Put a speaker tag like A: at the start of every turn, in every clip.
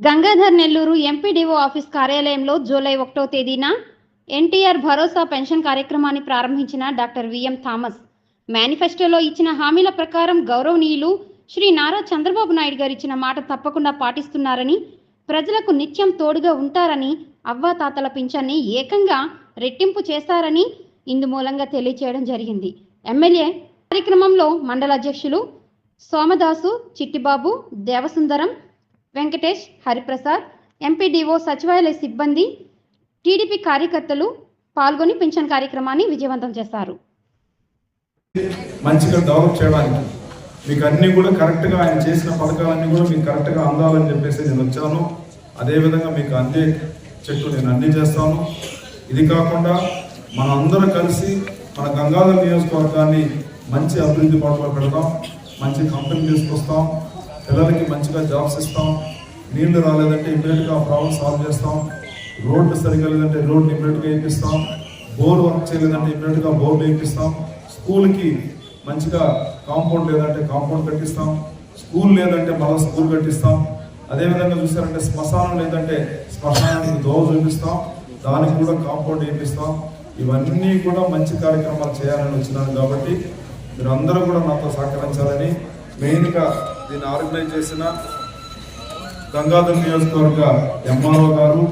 A: Gangadhar Nellore MPDO office కార్యాలయంలో July ఒకటో తేదీన ఎన్టీఆర్ భరోసా పెన్షన్ కార్యక్రమాన్ని ప్రారంభించిన డాక్టర్ విఎం థామస్. మేనిఫెస్టోలో ఇచ్చిన హామీల ప్రకారం గౌరవనీయులు శ్రీ నారా చంద్రబాబు నాయుడు గారు ఇచ్చిన మాట తప్పకుండా పాటిస్తున్నారని ప్రజలకు నిత్యం తోడుగా ఉంటారని అవ్వాతాతల పింఛన్ని ఏకంగా రెట్టింపు చేస్తారని ఇందు మూలంగా తెలియచేయడం జరిగింది. ఎమ్మెల్యే కార్యక్రమంలో మండల అధ్యక్షులు సోమదాసు చిట్టిబాబు దేవసుందరం వెంకటేష్ హరిప్రసాద్ ఎంపీడీఓ సచివాలయ సిబ్బంది టీడీపీ కార్యకర్తలు పాల్గొని పింఛన్ కార్యక్రమాన్ని విజయవంతం చేశారు.
B: మంచిగా డెవలప్ చేయడానికి మీకు అన్నీ కూడా కరెక్ట్గా ఆయన చేసిన పథకాలన్నీ కూడా మీకు కరెక్ట్గా అందాలని చెప్పేసి నేను వచ్చాను. అదేవిధంగా మీకు అందే చెట్లు నేను అన్నీ చేస్తాను. ఇది కాకుండా మన అందరం కలిసి మన గంగాధర నియోజకవర్గాన్ని మంచి అభివృద్ధి పాటలో పెడతాం. మంచి కంపెనీ తీసుకొస్తాం. పిల్లలకి మంచిగా జాబ్స్ ఇస్తాం. నీళ్ళు రాలేదంటే ఇమీడియట్గా ఆ ప్రాబ్లమ్ సాల్వ్ చేస్తాం. రోడ్లు సరిగ్గా లేదంటే రోడ్లు ఇమీడియట్గా వేపిస్తాం బోర్ వర్క్ చేయలేదంటే ఇమీడియట్గా బోర్లు వేపిస్తాం స్కూల్కి మంచిగా కాంపౌండ్ లేదంటే కాంపౌండ్ కట్టిస్తాం. స్కూల్ లేదంటే మళ్ళీ స్కూల్ కట్టిస్తాం. అదేవిధంగా చూసారంటే శ్మశానం లేదంటే శ్మశానానికి దోవ చూపిస్తాం. దానికి కూడా కాంపౌండ్ వేపిస్తాం ఇవన్నీ కూడా మంచి కార్యక్రమాలు చేయాలని వచ్చినాను కాబట్టి మీరు అందరూ కూడా నాతో సహకరించాలని మెయిన్గా దీన్ని ఆర్గనైజ్ చేసిన గంగాధర్ నియోజకవర్గ ఎంఆర్ఓ గారు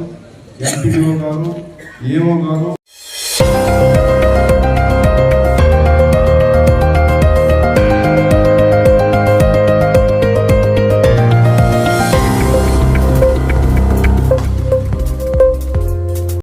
B: ఎంపీడీఓ గారు ఏఓ గారు